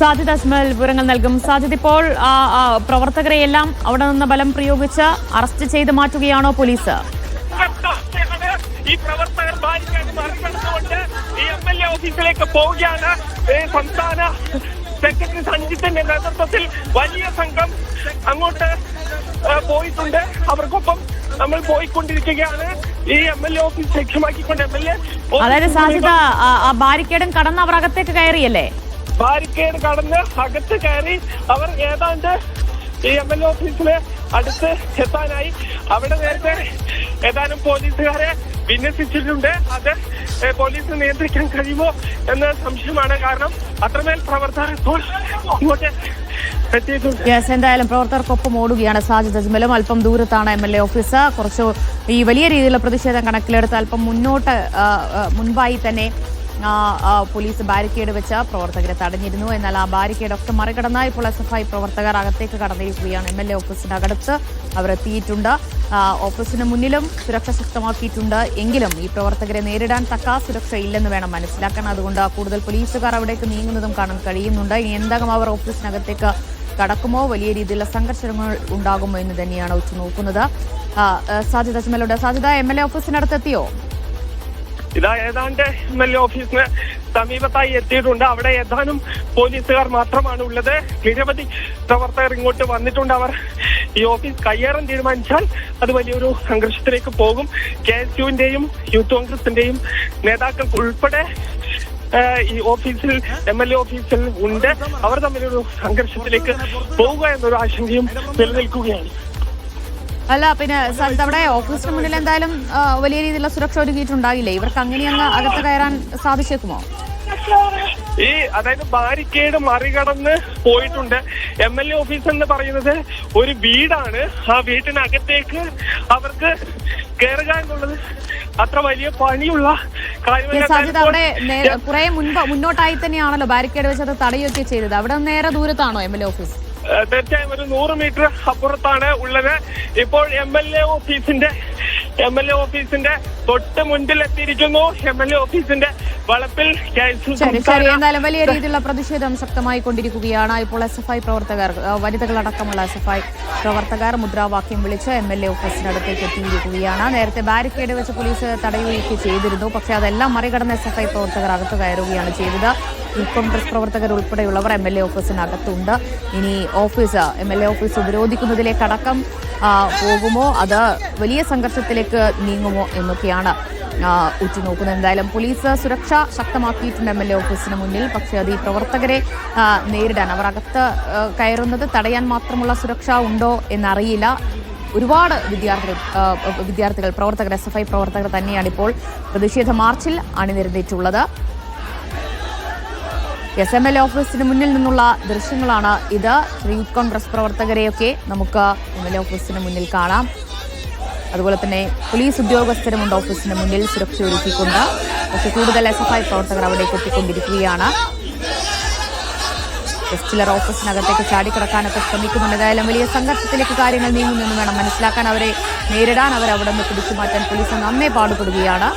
സാജിദ് അജ്മൽ വിവരങ്ങൾ നൽകും. സാജിദ് ഇപ്പോൾ പ്രവർത്തകരെ എല്ലാം അവിടെ നിന്ന് ബലം പ്രയോഗിച്ച് അറസ്റ്റ് ചെയ്ത് മാറ്റുകയാണോ പോലീസ്? ഈ പ്രവർത്തകർ ബാരിക്കേഡ് മറികടന്നുകൊണ്ട് ഈ എം എൽ എ ഓഫീസിലേക്ക് പോവുകയാണ്. സംസ്ഥാന സെക്രട്ടറി സഞ്ജിത്തിന്റെ നേതൃത്വത്തിൽ വലിയ സംഘം അങ്ങോട്ട് പോയിട്ടുണ്ട്. അവർക്കൊപ്പം നമ്മൾ പോയിക്കൊണ്ടിരിക്കുകയാണ്. ഈ എം എൽ എ ഓഫീസ് ലക്ഷ്യമാക്കിക്കൊണ്ട് എം എൽ എ അതായത് സാധ്യത ബാരിക്കേഡും കടന്ന് അവർ അകത്തേക്ക് കയറിയല്ലേ? ബാരിക്കേഡ് കടന്ന് അകത്ത് കയറി അവർ ഏതാണ്ട് ഈ എം എൽ എ ഓഫീസിലെ അടുത്ത് എത്താനായി. അവിടെ നേരത്തെ ഏതാനും പോലീസുകാരെ വിന്യസിച്ചിട്ടുണ്ട്. അത് പോലീസിന് നിയന്ത്രിക്കാൻ കഴിയുമോ എന്ന സംശയമാണ് കാരണം അത്രമേൽ പ്രവർത്തകർ ഇങ്ങോട്ട് യെസ് എന്തായാലും പ്രവർത്തകർക്കൊപ്പം ഓടുകയാണ് സാജിദ് അജ്മലും. അല്പം ദൂരത്താണ് എം എൽ എ ഓഫീസ് കുറച്ച് ഈ വലിയ രീതിയിലുള്ള പ്രതിഷേധം കണക്കിലെടുത്ത് അല്പം മുന്നോട്ട് മുൻപായി തന്നെ പോലീസ് ബാരിക്കേഡ് വെച്ച് പ്രവർത്തകരെ തടഞ്ഞിരുന്നു. എന്നാൽ ആ ബാരിക്കേഡ് ഒക്കെ മറികടന്ന് ഇപ്പോൾ എസ് എഫ് ഐ പ്രവർത്തകർ അകത്തേക്ക് കടന്നിരിക്കുകയാണ്. എം എൽ എ അകത്ത് അവർ എത്തിയിട്ടുണ്ട്. ഓഫീസിന് മുന്നിലും സുരക്ഷ ശക്തമാക്കിയിട്ടുണ്ട്. എങ്കിലും ഈ പ്രവർത്തകരെ നേരിടാൻ തക്ക സുരക്ഷ ഇല്ലെന്ന് വേണം മനസ്സിലാക്കാൻ. അതുകൊണ്ട് കൂടുതൽ പോലീസുകാർ അവിടേക്ക് നീങ്ങുന്നതും കാണാൻ കഴിയുന്നുണ്ട്. ഇനി എന്താകും അവർ ഓഫീസിനകത്തേക്ക് കടക്കുമോ? വലിയ രീതിയിലുള്ള സംഘർഷങ്ങൾ ഉണ്ടാകുമോ എന്ന് തന്നെയാണ് ഉറ്റുനോക്കുന്നത്. സാജിദ് അജ്മലുണ്ട് സാജിദ എം എൽ എ ഓഫീസിനടുത്ത് എത്തിയോ ഇതാ ഏതാണ്ട് എം എൽ എ ഓഫീസിന് സമീപത്തായി എത്തിയിട്ടുണ്ട്. അവിടെ ഏതാനും പോലീസുകാർ മാത്രമാണ് ഉള്ളത്. നിരവധി പ്രവർത്തകർ ഇങ്ങോട്ട് വന്നിട്ടുണ്ട്. അവർ ഈ ഓഫീസ് കയ്യേറാൻ തീരുമാനിച്ചാൽ അത് വലിയൊരു സംഘർഷത്തിലേക്ക് പോകും. കെ എസ് യുവിന്റെയും യൂത്ത് കോൺഗ്രസിന്റെയും നേതാക്കൾ ഉൾപ്പെടെ ഈ ഓഫീസിൽ എം എൽ എ ഓഫീസിൽ ഉണ്ട്. അവർ തമ്മിലൊരു സംഘർഷത്തിലേക്ക് പോവുക എന്നൊരു ആശങ്കയും നിലനിൽക്കുകയാണ്. അല്ല പിന്നെ സാജിദ് അവിടെ ഓഫീസിന് മുന്നിൽ എന്തായാലും വലിയ രീതിയിലുള്ള സുരക്ഷ ഒരുക്കിയിട്ടുണ്ടാകില്ലേ? ഇവർക്ക് അങ്ങനെ അങ്ങ് അകത്ത് കയറാൻ സാധിച്ചേക്കുമോ? ഈ അതായത് ബാരിക്കേഡ് മറികടന്ന് പോയിട്ടുണ്ട്. എം എൽ എ ഓഫീസ് എന്ന് പറയുന്നത് ഒരു വീടാണ്. ആ വീട്ടിനകത്തേക്ക് അവർക്ക് കയറുക എന്നുള്ളത് അത്ര വലിയ പണിയുള്ള അവിടെ കുറെ മുൻപ് മുന്നോട്ടായി തന്നെയാണല്ലോ ബാരിക്കേഡ് വെച്ചത് തടയുകയൊക്കെ ചെയ്തത്. അവിടെ നേരെ ദൂരത്താണോ എം എൽ എ ഓഫീസ്? തീർച്ചയായും ഒരു നൂറ് മീറ്റർ അപ്പുറത്താണ് ഉള്ളത്. ഇപ്പോൾ എം എൽ എ ഓഫീസിന്റെ എം എൽ എ ഓഫീസിന്റെ തൊട്ട് മുൻപിൽ എത്തിയിരിക്കുന്നു. എം എൽ എ ഓഫീസിന്റെ വളപ്പിൽ ശരി എന്തായാലും വലിയ രീതിയിലുള്ള പ്രതിഷേധം ശക്തമായി കൊണ്ടിരിക്കുകയാണ്. ഇപ്പോൾ എസ് എഫ് ഐ പ്രവർത്തകർ വനിതകളടക്കമുള്ള എസ് എഫ് ഐ പ്രവർത്തകർ മുദ്രാവാക്യം വിളിച്ച് എം എൽ എ ഓഫീസിനടുത്തേക്ക് എത്തിയിരിക്കുകയാണ്. നേരത്തെ ബാരിക്കേഡ് വെച്ച് പോലീസ് തടയുകയൊക്കെ ചെയ്തിരുന്നു. പക്ഷേ അതെല്ലാം മറികടന്ന് എസ് എഫ് ഐ പ്രവർത്തകർ അകത്ത് കയറുകയാണ് ചെയ്തത്. യൂത്ത് കോൺഗ്രസ് പ്രവർത്തകർ ഉൾപ്പെടെയുള്ളവർ എം എൽ എ ഓഫീസിനകത്തുണ്ട്. ഇനി office M L A office ഉപരോധിക്കുന്നതിലേക്കടക്കം പോകുമോ? അത് വലിയ സംഘർഷത്തിലേക്ക് നീങ്ങുമോ എന്നൊക്കെയാണ് ഉറ്റുനോക്കുന്നത്. എന്തായാലും പോലീസ് സുരക്ഷ ശക്തമാക്കിയിട്ടുണ്ട് എം എൽ എ ഓഫീസിന് മുന്നിൽ. പക്ഷേ അത് ഈ പ്രവർത്തകരെ നേരിടാൻ അവർ അകത്ത് കയറുന്നത് തടയാൻ മാത്രമുള്ള സുരക്ഷ ഉണ്ടോ എന്നറിയില്ല. ഒരുപാട് വിദ്യാർത്ഥികൾ വിദ്യാർത്ഥികൾ പ്രവർത്തകർ എസ് എഫ് ഐ പ്രവർത്തകർ തന്നെയാണ് ഇപ്പോൾ പ്രതിഷേധ മാർച്ചിൽ അണിനിരന്നിട്ടുള്ളത്. എസ് എം എൽ ഓഫീസിന് മുന്നിൽ നിന്നുള്ള ദൃശ്യങ്ങളാണ് ഇത്. യൂത്ത് കോൺഗ്രസ് പ്രവർത്തകരെയൊക്കെ നമുക്ക് എം എൽ ഓഫീസിന് മുന്നിൽ കാണാം. അതുപോലെ തന്നെ പോലീസ് ഉദ്യോഗസ്ഥരുമുണ്ട് ഓഫീസിന് മുന്നിൽ സുരക്ഷ ഒരുക്കിക്കൊണ്ട്. പക്ഷേ കൂടുതൽ എസ് എഫ് ഐ പ്രവർത്തകർ അവിടേക്ക് എത്തിക്കൊണ്ടിരിക്കുകയാണ്. ചിലർ ഓഫീസിനകത്തേക്ക് ചാടിക്കിടക്കാനൊക്കെ ശ്രമിക്കുന്നുണ്ട്. ഏതായാലും വലിയ സംഘർഷത്തിലേക്ക് കാര്യങ്ങൾ നീങ്ങുന്നെന്ന് വേണം മനസ്സിലാക്കാൻ. അവരെ നേരിടാൻ അവർ അവിടെ നിന്ന് പിടിച്ചു മാറ്റാൻ പോലീസ് നന്നേ പാടുപെടുകയാണ്.